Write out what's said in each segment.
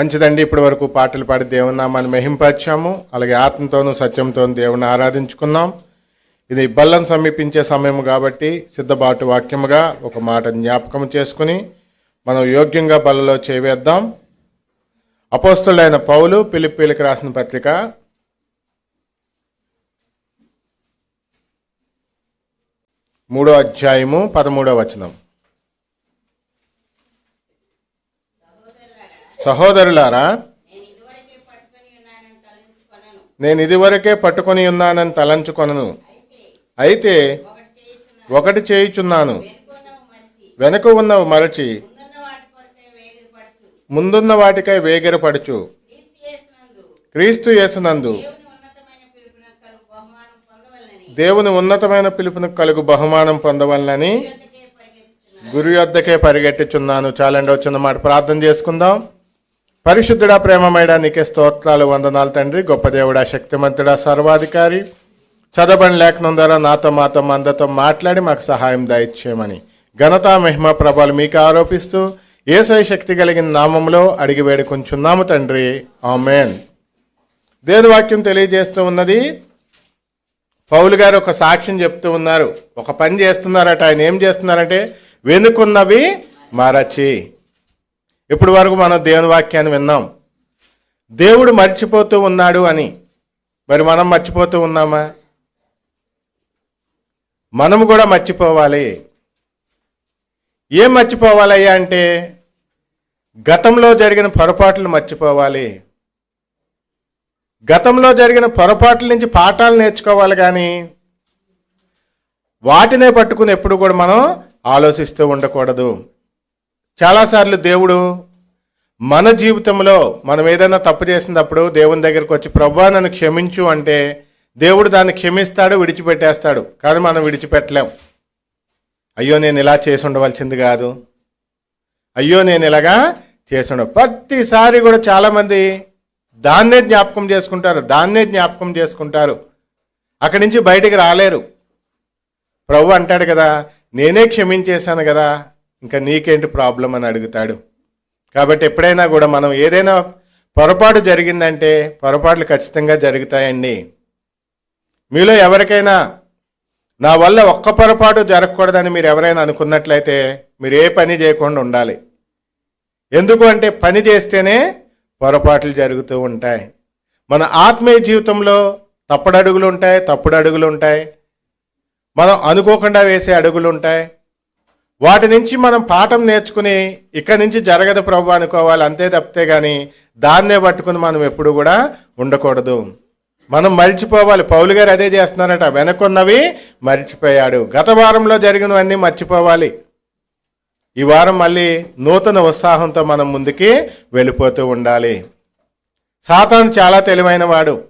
మంచిదండి. ఇప్పటి వరకు పాటలు పాడి దేవుని నామాన్ని మహింపరిచాము. అలాగే ఆత్మతోనూ సత్యంతోనూ దేవుని ఆరాధించుకున్నాం. ఇది బల్లం సమీపించే సమయం కాబట్టి సిద్ధబాటు వాక్యముగా ఒక మాట జ్ఞాపకం చేసుకుని మనం యోగ్యంగా బల్లలో చేవేద్దాం. అపోస్తులైన పౌలు పిలిపిలికి రాసిన పత్రిక మూడో అధ్యాయము పదమూడో వచనం. సహోదరులారా నేను ఇదివరకే పట్టుకొని ఉన్నానని తలంచుకొనను. అయితే ఒకటి చేయుచున్నాను. వెనుక ఉన్నవి మరచి. ముందున్న వాటికై వేగిరపడుచు. క్రీస్తు యేసునందు. దేవుని ఉన్నతమైన పిలుపును కలుగు బహుమానం పొందవలనని. గురు యొద్దకే పరిగెట్టుచున్నాను చాలండి వచ్చిన మాట ప్రార్థన చేసుకుందాం. పరిశుద్ధుడా ప్రేమమైడా నీకే స్తోత్రాలు వందనాలు తండ్రి. గొప్ప దేవుడా శక్తిమంతుడా సర్వాధికారి. చదవని లేఖనం ద్వారా నాతో మాతో మందతో మాట్లాడి మాకు సహాయం దయచేయమని. ఘనత మహిమ ప్రభాలు మీకు ఆరోపిస్తూ ఏసై శక్తి కలిగిన నామంలో అడిగి వేడుకుంటున్నాము తండ్రి. ఆమెన్. దేవుని వాక్యం తెలియజేస్తూ ఉన్నది పౌలు గారు ఒక సాక్ష్యం చెప్తూ ఉన్నారు. ఒక పని చేస్తున్నారట ఆయన ఏం చేస్తున్నారంటే వెనుకున్నవి మరచి. ఇప్పటి వరకు మనం దేవుని వాక్యాన్ని విన్నాం. దేవుడు మర్చిపోతూ ఉన్నాడు అని. మరి మనం మర్చిపోతూ ఉన్నామా? మనము కూడా మర్చిపోవాలి. ఏం మర్చిపోవాలయ్యా అంటే గతంలో జరిగిన పొరపాట్లు మర్చిపోవాలి. గతంలో జరిగిన పొరపాట్ల నుంచి పాఠాలు నేర్చుకోవాలి కానీ వాటినే పట్టుకుని ఎప్పుడు కూడా మనం ఆలోచిస్తూ ఉండకూడదు. చాలాసార్లు దేవుడు మన జీవితంలో మనం ఏదైనా తప్పు చేసినప్పుడు దేవుని దగ్గరికి వచ్చి ప్రభా నన్ను క్షమించు అంటే దేవుడు దాన్ని క్షమిస్తాడు విడిచిపెట్టేస్తాడు. కానీ మనం విడిచిపెట్టలేం. అయ్యో నేను ఇలా చేసి ఉండవలసింది కాదు. అయ్యో నేను ఇలాగా చేసి ప్రతిసారి కూడా చాలామంది దాన్నే జ్ఞాపకం చేసుకుంటారు దాన్నే జ్ఞాపకం చేసుకుంటారు. అక్కడి నుంచి బయటికి రాలేరు. ప్రభు అంటాడు కదా నేనే క్షమించేశాను కదా ఇంకా నీకేంటి ప్రాబ్లం అని అడుగుతాడు. కాబట్టి ఎప్పుడైనా కూడా మనం ఏదైనా పొరపాటు జరిగిందంటే పొరపాట్లు ఖచ్చితంగా జరుగుతాయండి. మీలో ఎవరికైనా నా వల్ల ఒక్క పొరపాటు జరగకూడదని మీరు ఎవరైనా అనుకున్నట్లయితే మీరు ఏ పని చేయకుండా ఉండాలి. ఎందుకు అంటే పని చేస్తేనే పొరపాట్లు జరుగుతూ ఉంటాయి. మన ఆత్మీయ జీవితంలో తప్పుడు అడుగులు ఉంటాయి తప్పుడు అడుగులు ఉంటాయి. మనం అనుకోకుండా వేసే అడుగులు ఉంటాయి. వాటి నుంచి మనం పాఠం నేర్చుకుని ఇక్కడి నుంచి జరగదు ప్రభు అనుకోవాలి అంతే తప్పితే కానీ దాన్నే పట్టుకుని మనం ఎప్పుడు కూడా ఉండకూడదు. మనం మర్చిపోవాలి. పౌలు గారు అదే చేస్తున్నారట వెనకున్నవి మర్చిపోయాడు. గత వారంలో జరిగినవన్నీ మర్చిపోవాలి. ఈ వారం మళ్ళీ నూతన ఉత్సాహంతో మనం ముందుకి వెళ్ళిపోతూ ఉండాలి. సాతాను చాలా తెలివైన వాడు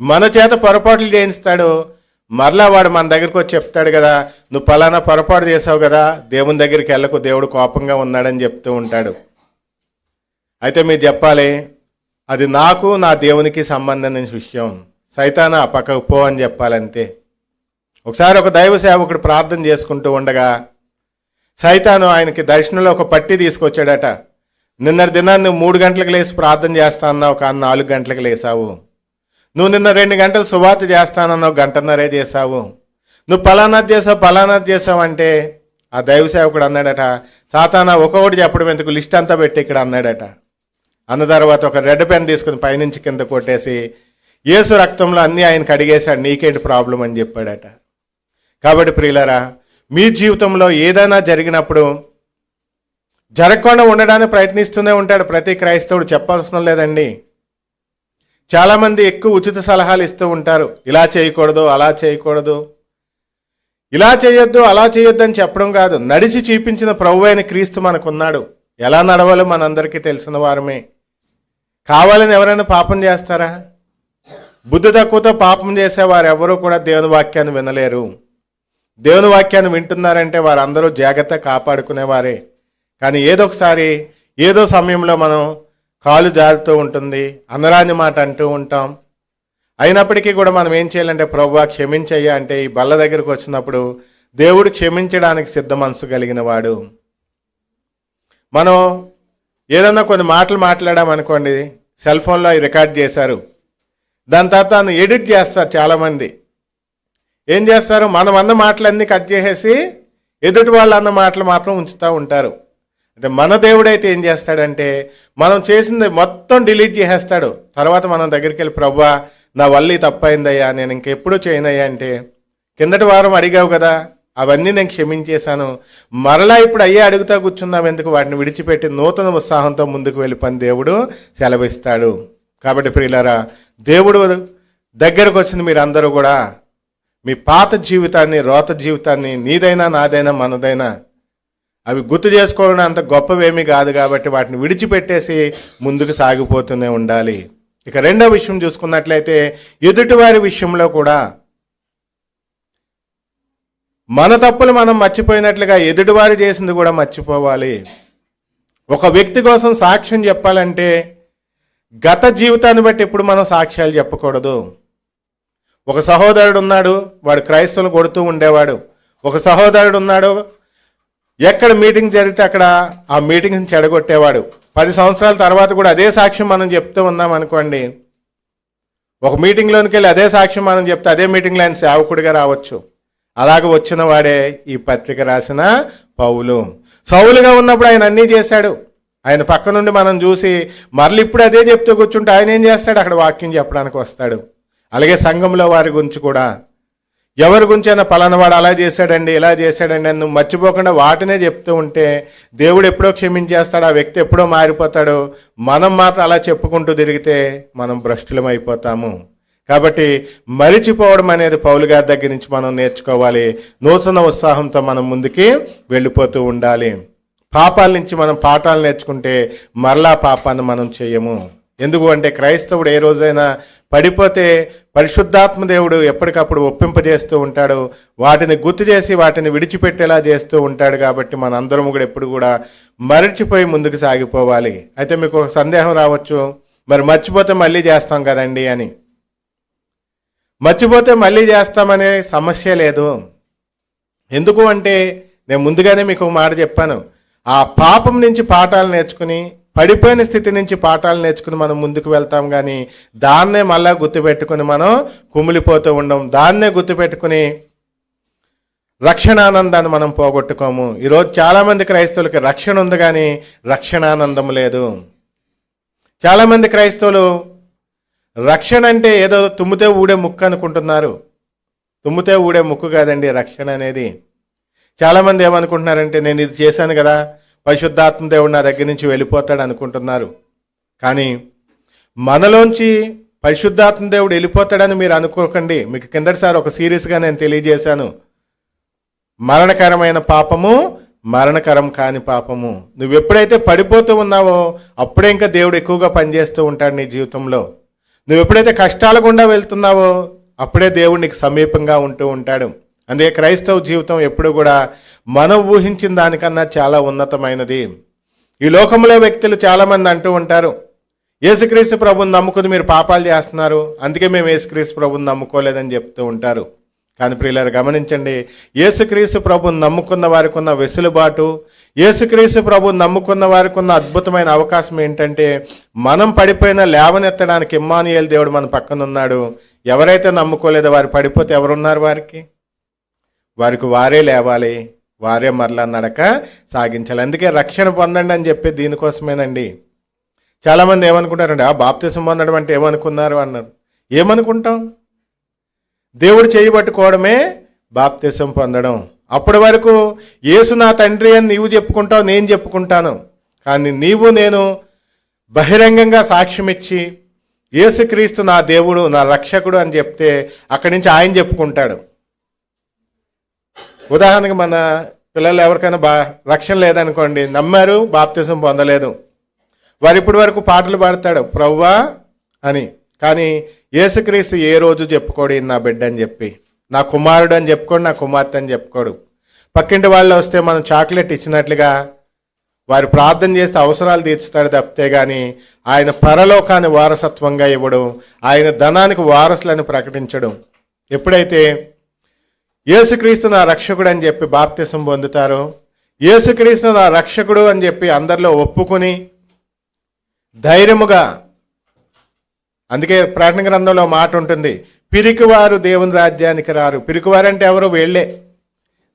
మన చేత పొరపాట్లు చేయిస్తాడు. మరలా వాడు మన దగ్గరికి వచ్చి చెప్తాడు కదా నువ్వు పలానా పొరపాటు చేసావు కదా దేవుని దగ్గరికి వెళ్ళకు దేవుడు కోపంగా ఉన్నాడని చెప్తూ ఉంటాడు. అయితే మీరు చెప్పాలి అది నాకు నా దేవునికి సంబంధించిన విషయం. సైతాన పక్కకు పో అని చెప్పాలంతే. ఒకసారి ఒక దైవ సేవకుడు ప్రార్థన చేసుకుంటూ ఉండగా సైతాను ఆయనకి దర్శనంలో ఒక పట్టి తీసుకొచ్చాడట. నిన్నటి దినాన్ని నువ్వు మూడు గంటలకు లేచి ప్రార్థన చేస్తా అన్నావు కానీ నాలుగు గంటలకు లేసావు. నువ్వు నిన్న రెండు గంటలు సువార్త చేస్తానన్నావు గంటన్నరే చేసావు నువ్వు పలానాది చేసావు పలానాది చేసావు అంటే ఆ దైవ సేవకుడు అన్నాడట సాతానా ఒక్కొక్కటి చెప్పడం ఎందుకు? లిస్ట్ అంతా పెట్టి ఇక్కడ అన్నాడట. అన్న తర్వాత ఒక రెడ్ పెన్ తీసుకుని పైనుంచి కింద కొట్టేసి యేసు రక్తంలో అన్నీ ఆయన కడిగేశాడు నీకేంటి ప్రాబ్లం? అని చెప్పాడట. కాబట్టి ప్రియులరా మీ జీవితంలో ఏదైనా జరిగినప్పుడు జరగకుండా ఉండడానికి ప్రయత్నిస్తూనే ఉంటాడు ప్రతి క్రైస్తవుడు చెప్పాల్సిన లేదండి చాలామంది ఎక్కువ ఉచిత సలహాలు ఇస్తూ ఉంటారు. ఇలా చేయకూడదు అలా చేయకూడదు. ఇలా చేయొద్దు అలా చేయొద్దు అని చెప్పడం కాదు. నడిచి చూపించిన ప్రభు అయిన క్రీస్తు మనకున్నాడు. ఎలా నడవాలో మనందరికీ తెలిసిన వారమే. కావాలని ఎవరైనా పాపం చేస్తారా? బుద్ధి తక్కువతో పాపం చేసే వారు ఎవరూ కూడా దేవుని వాక్యాన్ని వినలేరు. దేవుని వాక్యాన్ని వింటున్నారంటే వారందరూ జాగ్రత్త కాపాడుకునేవారే. కానీ ఏదో ఒకసారి ఏదో సమయంలో మనం కాలు జారుతూ ఉంటుంది అనరాని మాట అంటూ ఉంటాం. అయినప్పటికీ కూడా మనం ఏం చేయాలంటే ప్రభు క్షమించయ్యా అంటే ఈ బల్ల దగ్గరకు వచ్చినప్పుడు దేవుడు క్షమించడానికి సిద్ధ మనసు కలిగిన వాడు. మనం ఏదన్నా కొన్ని మాటలు మాట్లాడామనుకోండి సెల్ ఫోన్లో అవి రికార్డ్ చేశారు. దాని తర్వాత దాన్ని ఎడిట్ చేస్తారు చాలామంది. ఏం చేస్తారు? మనం అన్న మాటలన్నీ కట్ చేసేసి ఎదుటి వాళ్ళు అన్న మాటలు మాత్రం ఉంచుతూ ఉంటారు. అంటే మన దేవుడైతే ఏం చేస్తాడంటే మనం చేసింది మొత్తం డిలీట్ చేసేస్తాడు. తర్వాత మనం దగ్గరికి వెళ్ళి ప్రభా నా వల్లి తప్పైందయ్యా నేను ఇంకెప్పుడు చేయనయ్యా అంటే కిందటి వారం అడిగావు కదా అవన్నీ నేను క్షమించేశాను. మరలా ఇప్పుడు అయ్యే అడుగుతా కూర్చున్నాం ఎందుకు? వాటిని విడిచిపెట్టి నూతన ఉత్సాహంతో ముందుకు వెళ్ళి పని దేవుడు సెలవిస్తాడు. కాబట్టి ప్రియులారా దేవుడు దగ్గరకు వచ్చిన మీరందరూ కూడా మీ పాత జీవితాన్ని రోత జీవితాన్ని నీదైనా నాదైనా మనదైనా అవి గుర్తు చేసుకోవడం అంత గొప్పవేమీ కాదు కాబట్టి వాటిని విడిచిపెట్టేసి ముందుకు సాగిపోతూనే ఉండాలి. ఇక రెండో విషయం చూసుకున్నట్లయితే ఎదుటివారి విషయంలో కూడా మన తప్పులు మనం మర్చిపోయినట్లుగా ఎదుటివారు చేసింది కూడా మర్చిపోవాలి. ఒక వ్యక్తి కోసం సాక్ష్యం చెప్పాలంటే గత జీవితాన్ని బట్టి ఎప్పుడు మనం సాక్ష్యాలు చెప్పకూడదు. ఒక సహోదరుడు ఉన్నాడు వాడు క్రైస్తవులు కొడుతూ ఉండేవాడు. ఒక సహోదరుడు ఉన్నాడు ఎక్కడ మీటింగ్ జరిగితే అక్కడ ఆ మీటింగ్ని చెడగొట్టేవాడు. పది సంవత్సరాల తర్వాత కూడా అదే సాక్ష్యం మనం చెప్తూ ఉన్నాం అనుకోండి. ఒక మీటింగ్లోనికి వెళ్ళి అదే సాక్ష్యం మనం చెప్తే అదే మీటింగ్లో ఆయన సేవకుడిగా రావచ్చు. అలాగ వచ్చిన వాడే ఈ పత్రిక రాసిన పౌలు. సౌలుగా ఉన్నప్పుడు ఆయన అన్నీ చేశాడు. ఆయన పక్క నుండి మనం చూసి మరలి ఇప్పుడు అదే చెప్తూ కూర్చుంటే ఆయన ఏం చేస్తాడు? అక్కడ వాక్యం చెప్పడానికి వస్తాడు. అలాగే సంఘంలో వారి గురించి కూడా. ఎవరి గురించి అయినా పలానవాడు అలా చేశాడండి ఇలా చేశాడండి అని నువ్వు మర్చిపోకుండా వాటినే చెప్తూ ఉంటే దేవుడు ఎప్పుడో క్షమించేస్తాడు ఆ వ్యక్తి ఎప్పుడో మారిపోతాడు. మనం మాత్రం అలా చెప్పుకుంటూ తిరిగితే మనం భ్రష్టులం అయిపోతాము. కాబట్టి మరిచిపోవడం అనేది పౌలు గారి దగ్గర నుంచి మనం నేర్చుకోవాలి. నూతన ఉత్సాహంతో మనం ముందుకి వెళ్ళిపోతూ ఉండాలి. పాపాల నుంచి మనం పాఠాలు నేర్చుకుంటే మరలా పాపాన్ని మనం చేయము. ఎందుకు అంటే క్రైస్తవుడు ఏ రోజైనా పడిపోతే పరిశుద్ధాత్మ దేవుడు ఎప్పటికప్పుడు ఒప్పింపజేస్తూ ఉంటాడు. వాటిని గుర్తు చేసి వాటిని విడిచిపెట్టేలా చేస్తూ ఉంటాడు కాబట్టి మనందరం కూడా ఎప్పుడు కూడా మరచిపోయి ముందుకు సాగిపోవాలి. అయితే మీకు ఒక సందేహం రావచ్చు. మరి మర్చిపోతే మళ్ళీ చేస్తాం కదండి అని. మర్చిపోతే మళ్ళీ చేస్తామనే సమస్య లేదు. ఎందుకు అంటే నేను ముందుగానే మీకు మాట చెప్పాను. ఆ పాపం నుంచి పాఠాలు నేర్చుకుని పడిపోయిన స్థితి నుంచి పాఠాలు నేర్చుకుని మనం ముందుకు వెళ్తాం కానీ దాన్నే మళ్ళా గుర్తుపెట్టుకుని మనం కుమిలిపోతూ ఉండం. దాన్నే గుర్తుపెట్టుకుని రక్షణానందాన్ని మనం పోగొట్టుకోము. ఈరోజు చాలామంది క్రైస్తవులకి రక్షణ ఉంది కానీ రక్షణానందం లేదు. చాలామంది క్రైస్తవులు రక్షణ అంటే ఏదో తుమ్మితే ఊడే ముక్కు అనుకుంటున్నారు. తుమ్మితే ఊడే ముక్కు కాదండి రక్షణ అనేది. చాలామంది ఏమనుకుంటున్నారంటే నేను ఇది చేశాను కదా పరిశుద్ధాత్మ దేవుడు నా దగ్గర నుంచి వెళ్ళిపోతాడు అనుకుంటున్నారు. కానీ మనలోంచి పరిశుద్ధాత్మ దేవుడు వెళ్ళిపోతాడని మీరు అనుకోకండి. మీకు కిందటిసారి ఒక సీరియస్గా నేను తెలియజేశాను. మరణకరమైన పాపము మరణకరం కాని పాపము. నువ్వు ఎప్పుడైతే పడిపోతూ ఉన్నావో అప్పుడే ఇంకా దేవుడు ఎక్కువగా పనిచేస్తూ ఉంటాడు నీ జీవితంలో. నువ్వు ఎప్పుడైతే కష్టాల గుండా వెళ్తున్నావో అప్పుడే దేవుడు నీకు సమీపంగా ఉంటూ ఉంటాడు. అందుకే క్రైస్తవ జీవితం ఎప్పుడు కూడా మనం ఊహించిన దానికన్నా చాలా ఉన్నతమైనది. ఈ లోకంలో వ్యక్తులు చాలామంది అంటూ ఉంటారు యేసుక్రీస్తు ప్రభుని నమ్ముకుని మీరు పాపాలు చేస్తున్నారు అందుకే మేము యేసుక్రీస్తు ప్రభుని నమ్ముకోలేదని చెప్తూ ఉంటారు. కానీ ప్రియులారు గమనించండి యేసుక్రీస్తు ప్రభుని నమ్ముకున్న వారికి ఉన్న వెసులుబాటు యేసుక్రీస్తు ప్రభుని నమ్ముకున్న వారికి ఉన్న అద్భుతమైన అవకాశం ఏంటంటే మనం పడిపోయిన లేవనెత్తడానికి ఇమ్మానియల్ దేవుడు మన పక్కన ఉన్నాడు ఎవరైతే నమ్ముకోలేదో వారు పడిపోతే ఎవరున్నారు వారికి? వారికి వారే లేవాలి వారే మరలా నడక సాగించాలి. అందుకే రక్షణ పొందండి అని చెప్పి దీనికోసమేనండి. చాలామంది ఏమనుకుంటారండి ఆ బాప్తిసం పొందడం అంటే ఏమనుకున్నారు? అన్నారు. ఏమనుకుంటాం? దేవుడు చేయబట్టుకోవడమే బాప్తిసం పొందడం. అప్పటి వరకు యేసు నా తండ్రి అని నీవు చెప్పుకుంటావు నేను చెప్పుకుంటాను. కానీ నీవు నేను బహిరంగంగా సాక్ష్యం ఇచ్చి యేసుక్రీస్తు నా దేవుడు నా రక్షకుడు అని చెప్తే అక్కడి నుంచి ఆయన చెప్పుకుంటాడు. ఉదాహరణకు మన పిల్లలు ఎవరికైనా బా రక్షణ లేదనుకోండి నమ్మారు బాప్తిజం పొందలేదు. వారు ఇప్పటి వరకు పాటలు పాడతాడు ప్రవ్వా అని. కానీ యేసుక్రీస్తు ఏ రోజు చెప్పుకోడు నా బిడ్డ అని చెప్పి. నా కుమారుడు అని చెప్పుకోడు నా కుమార్తె అని చెప్పుకోడు. పక్కింటి వాళ్ళు వస్తే మనం చాక్లెట్ ఇచ్చినట్లుగా వారు ప్రార్థన చేస్తే అవసరాలు తీర్చుతాడు తప్పితే కానీ ఆయన పరలోకాన్ని వారసత్వంగా ఇవ్వడం ఆయన ధనానికి వారసులను ప్రకటించడం. ఎప్పుడైతే యేసుక్రీస్తు నా రక్షకుడు అని చెప్పి బాప్తిసం పొందుతారో. యేసుక్రీస్తు నా రక్షకుడు అని చెప్పి అందరిలో ఒప్పుకొని ధైర్యముగా అందుకే ప్రకటన గ్రంథంలో మాట ఉంటుంది. పిరికివారు దేవుని రాజ్యానికి రారు. పిరికివారంటే ఎవరు? వీళ్ళే.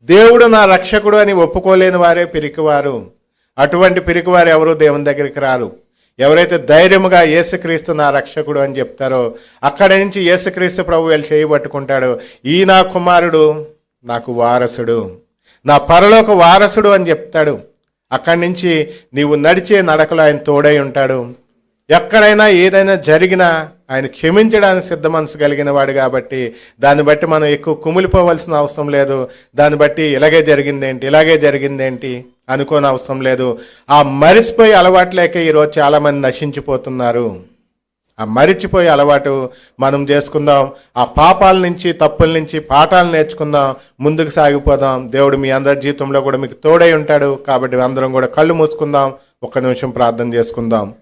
దేవుడు నా రక్షకుడు అని ఒప్పుకోలేని వారే పిరికివారు. అటువంటి పిరికివారు ఎవరు? దేవుని దగ్గరికి రారు. ఎవరైతే ధైర్యముగా యేసుక్రీస్తు నా రక్షకుడు అని చెప్తారో అక్కడి నుంచి యేసుక్రీస్తు ప్రభు వెళ్ళి చేయబట్టుకుంటాడు ఈ నా కుమారుడు నాకు వారసుడు నా పరలోక వారసుడు అని చెప్తాడు. అక్కడి నుంచి నీవు నడిచే నడకలో ఆయన తోడై ఉంటాడు. ఎక్కడైనా ఏదైనా జరిగినా ఆయన క్షమించడానికి సిద్ధ మనసు కలిగిన వాడు కాబట్టి దాన్ని బట్టి మనం ఎక్కువ కుమిలిపోవలసిన అవసరం లేదు. దాన్ని బట్టి ఇలాగే జరిగిందేంటి ఇలాగే జరిగిందేంటి? అనుకోని అవసరం లేదు. ఆ మరిసిపోయి అలవాట్లేక ఈరోజు చాలామంది నశించిపోతున్నారు. ఆ మరిచిపోయే అలవాటు మనం చేసుకుందాం. ఆ పాపాల నుంచి తప్పుల నుంచి పాఠాలు నేర్చుకుందాం. ముందుకు సాగిపోదాం. దేవుడు మీ అందరి జీవితంలో కూడా మీకు తోడై ఉంటాడు. కాబట్టి అందరం కూడా కళ్ళు మూసుకుందాం. ఒక్క నిమిషం ప్రార్థన చేసుకుందాం.